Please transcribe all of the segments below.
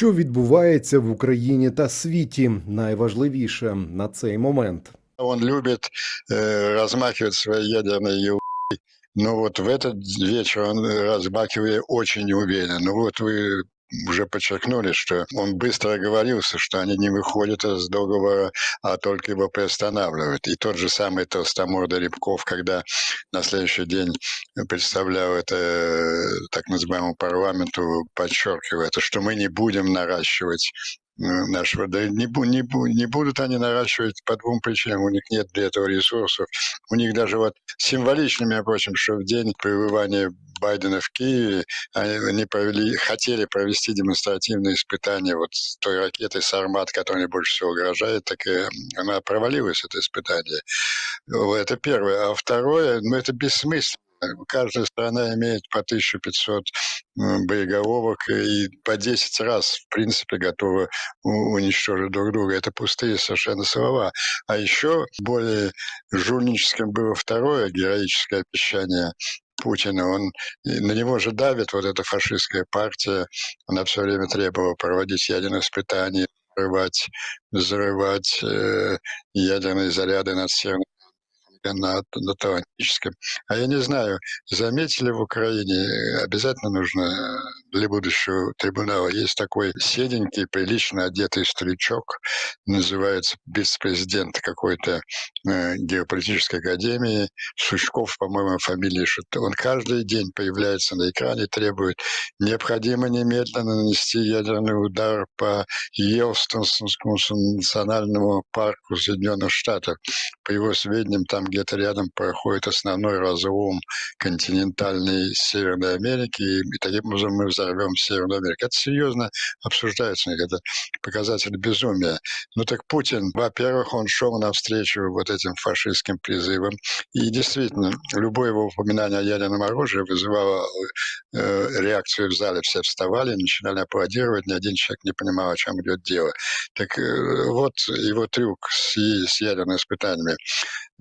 Що відбувається в Україні та світі? Найважливіше на цей момент. Он любит э, размахивать своей ядерной елкой. Но вот в этот вечер он размахивает очень неуверенно. Ну вот вы Уже подчеркнули, что он быстро оговорился, что они не выходят из договора, а только его приостанавливают. И тот же самый толстомордый Рябков, когда на следующий день представлял это э, так называемому парламенту, подчеркивая, это, что мы не будем наращивать нашего, да не, не, не будут они наращивать по двум причинам, у них нет для этого ресурсов. У них даже вот символично, между что в день пребывания Байдена в Киеве они, провели, хотели провести демонстративные испытания вот с той ракетой «Сармат», которая больше всего угрожает, так и она провалилась, это испытание. Это первое. А второе, ну это бессмысленно. Каждая страна имеет по 1500 м, боеголовок и по 10 раз, в принципе, готова у- уничтожить друг друга. Это пустые совершенно слова. А еще более жульническим было второе героическое обещание Путина. Он, на него же давит вот эта фашистская партия. Она все время требовала проводить ядерные испытания, взрывать, взрывать э, ядерные заряды над Северным на, на. А я не знаю, заметили в Украине, э, обязательно нужно э, для будущего трибунала. Есть такой седенький, прилично одетый старичок, называется вице-президент какой-то э, геополитической академии, Сучков, по-моему, фамилия что-то. Он каждый день появляется на экране, требует необходимо немедленно нанести ядерный удар по Йелстонскому национальному парку Соединенных Штатов. По его сведениям, там где-то рядом проходит основной разлом континентальной Северной Америки, и таким образом мы взорвем Северную Америку. Это серьезно обсуждается, это показатель безумия. Ну так Путин, во-первых, он шел навстречу вот этим фашистским призывам, и действительно, любое его упоминание о ядерном оружии вызывало э, реакцию в зале. Все вставали, начинали аплодировать, ни один человек не понимал, о чем идет дело. Так э, вот его трюк с, с ядерными испытаниями.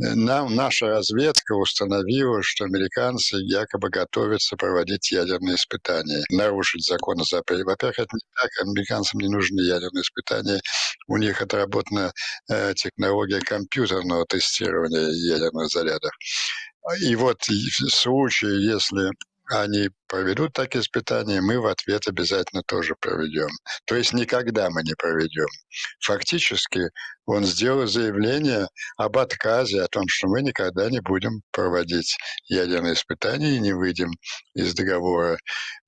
Нам наша разведка установила, что американцы якобы готовятся проводить ядерные испытания, нарушить закон о запрете. Во-первых, это не так, американцам не нужны ядерные испытания. У них отработана э, технология компьютерного тестирования ядерных зарядов. И вот в случае, если они проведут такие испытания, мы в ответ обязательно тоже проведем. То есть никогда мы не проведем. Фактически он сделал заявление об отказе, о том, что мы никогда не будем проводить ядерные испытания и не выйдем из договора.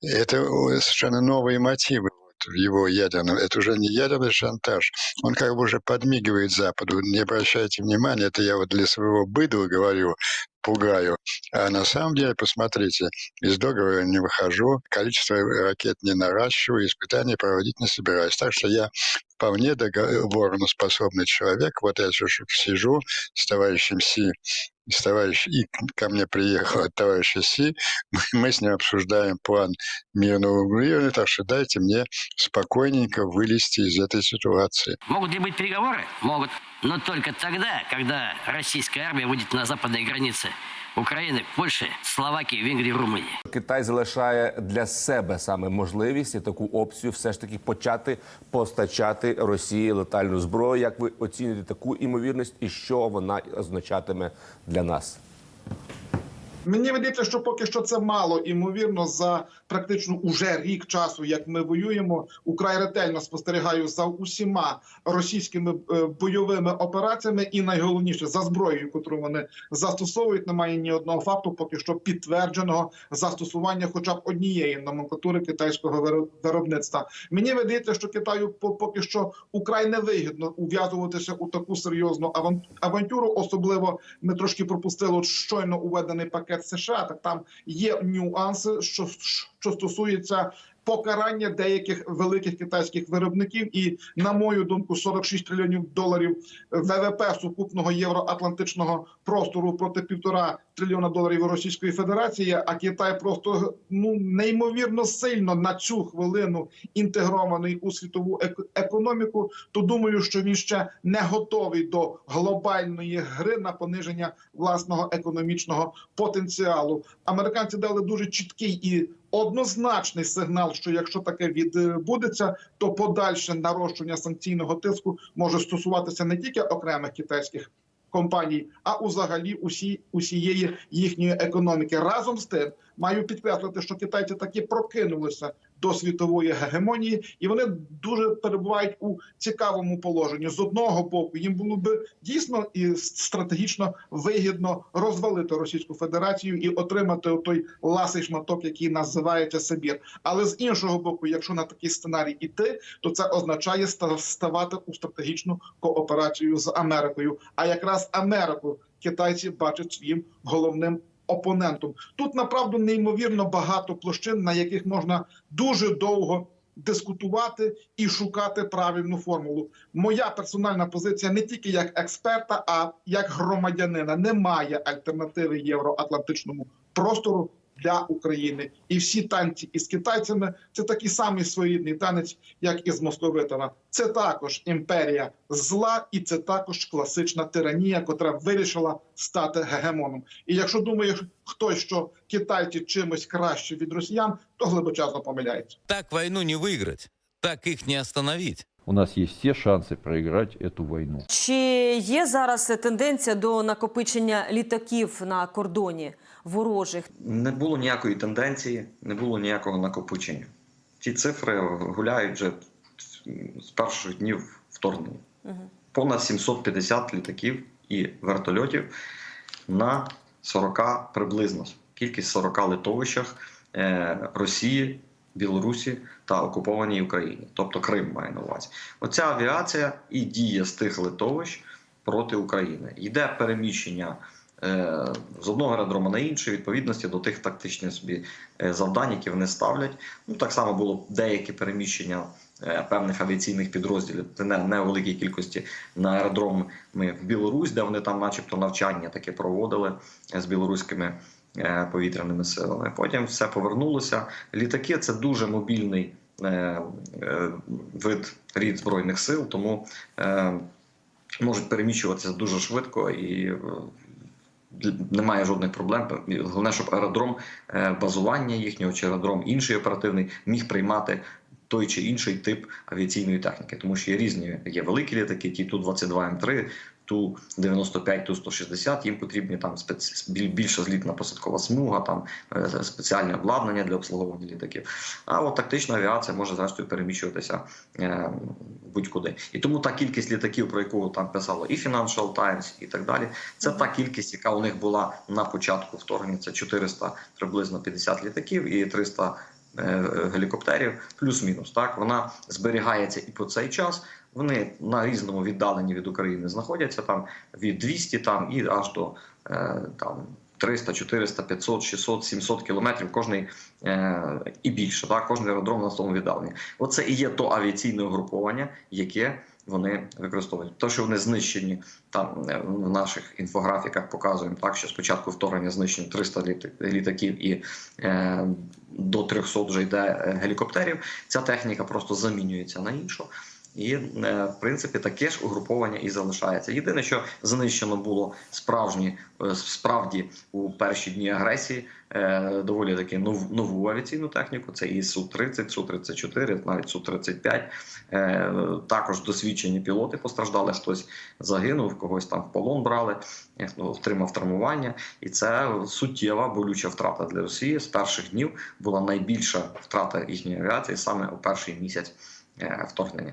Это совершенно новые мотивы его ядерном. Это уже не ядерный шантаж. Он как бы уже подмигивает Западу. Не обращайте внимания, это я вот для своего быдла говорю, пугаю. А на самом деле, посмотрите, из договора не выхожу, количество ракет не наращиваю, испытания проводить не собираюсь. Так что я вполне договорно-способный человек. Вот я сижу с товарищем Си, с товарищем И ко мне приехал от Си, мы, мы с ним обсуждаем план мирного урегулирования, так что дайте мне спокойненько вылезти из этой ситуации. Могут ли быть переговоры? Могут. Но только тогда, когда российская армия выйдет на западные границы Украины, Польщі, Словакії, Венгрії, Румунії. Китай залишає для себе саме можливість і таку опцію все ж таки почати постачати Росії летальну зброю. Як ви оцінюєте таку імовірність і що вона означатиме для нас? Мені видається, що поки що це мало імовірно за практично уже рік часу, як ми воюємо. Украй ретельно спостерігаю за усіма російськими е, бойовими операціями, і найголовніше за зброєю, яку вони застосовують. Немає ні одного факту, поки що підтвердженого застосування, хоча б однієї номенклатури китайського виро- виробництва. Мені видається, що Китаю по- поки що украй не вигідно ув'язуватися у таку серйозну авантюру. Особливо ми трошки пропустили щойно уведений пакет США. Так там є нюанси, що, що стосується покарання деяких великих китайських виробників. І на мою думку, 46 трильйонів доларів ВВП сукупного євроатлантичного простору проти півтора трильйона доларів Російської Федерації. А Китай просто ну неймовірно сильно на цю хвилину інтегрований у світову ек- економіку. То думаю, що він ще не готовий до глобальної гри на пониження власного економічного потенціалу. Американці дали дуже чіткий і однозначний сигнал, що якщо таке відбудеться, то подальше нарощування санкційного тиску може стосуватися не тільки окремих китайських компаній, а взагалі усі усієї їхньої економіки. Разом з тим маю підкреслити, що китайці таки прокинулися до світової гегемонії, і вони дуже перебувають у цікавому положенні. З одного боку, їм було би дійсно і стратегічно вигідно розвалити Російську Федерацію і отримати той ласий шматок, який називається Сибір. Але з іншого боку, якщо на такий сценарій іти, то це означає ставати у стратегічну кооперацію з Америкою. А якраз Америку китайці бачать своїм головним опонентом. Тут направду неймовірно багато площин, на яких можна дуже довго дискутувати і шукати правильну формулу. Моя персональна позиція не тільки як експерта, а як громадянина. Немає альтернативи євроатлантичному простору для України. І всі танці із китайцями це такий самий своєрідний танець, як і з московитами. Це також імперія зла, і це також класична тиранія, котра вирішила стати гегемоном. І якщо думає хтось, що китайці чимось краще від росіян, то глибочасно помиляється. Так войну не выиграть, так их не остановить. У нас есть все шансы проиграть эту войну. Чи є зараз тенденція до накопичення літаків на кордоні Ворожих? Не було ніякої тенденції, не було ніякого накопичення. Ці цифри гуляють вже з перших днів вторгнення. Понад 750 літаків і вертольотів на 40 приблизно кількість 40 литовищах е, Росії, Білорусі та окупованій Україні, тобто Крим має на увазі. Оця авіація і діє з тих литовищ проти України. Йде переміщення з одного аеродрома на інший, відповідності до тих тактичних собі е, завдань, які вони ставлять. Ну так само було деякі переміщення е, певних авіаційних підрозділів, не, у великій кількості на аеродроми в Білорусь, де вони там, начебто, навчання таке проводили е, з білоруськими е, повітряними силами. Потім все повернулося. Літаки це дуже мобільний е, е, вид рід збройних сил, тому е, можуть переміщуватися дуже швидко і. Немає жодних проблем. Головне, щоб аеродром е, базування їхнього чи аеродром інший оперативний міг приймати той чи інший тип авіаційної техніки, тому що є різні є великі літаки, ті ту 22 м 3 ту 95 ту 160 Їм потрібні там спец... більша злітна посадкова смуга, там е, спеціальне обладнання для обслуговування літаків. А от тактична авіація може зрештою переміщуватися е, будь-куди. І тому та кількість літаків, про яку там писало і Financial Times, і так далі, це та кількість, яка у них була на початку вторгнення. Це 400 приблизно 50 літаків і 300 е, гелікоптерів, плюс-мінус. Так вона зберігається і по цей час. Вони на різному віддаленні від України знаходяться там від 200 там і аж до е, там 300, 400, 500, 600, 700 кілометрів кожний е, і більше. Так, кожний аеродром на тому віддаленні. Оце і є то авіаційне угруповання, яке вони використовують. То, що вони знищені там е, в наших інфографіках показуємо так, що спочатку вторгнення знищено 300 літ- літаків і е, до 300 вже йде е, гелікоптерів. Ця техніка просто замінюється на іншу. І е, в принципі таке ж угруповання і залишається. Єдине, що знищено було справжні е, справді у перші дні агресії е, доволі таки нов, нову авіаційну техніку. Це і су 30 су 34 навіть су 35 Е, Також досвідчені пілоти постраждали. Хтось загинув, когось там в полон брали, е, ну, отримав травмування, і це суттєва болюча втрата для Росії. З перших днів була найбільша втрата їхньої авіації саме у перший місяць вторгнення.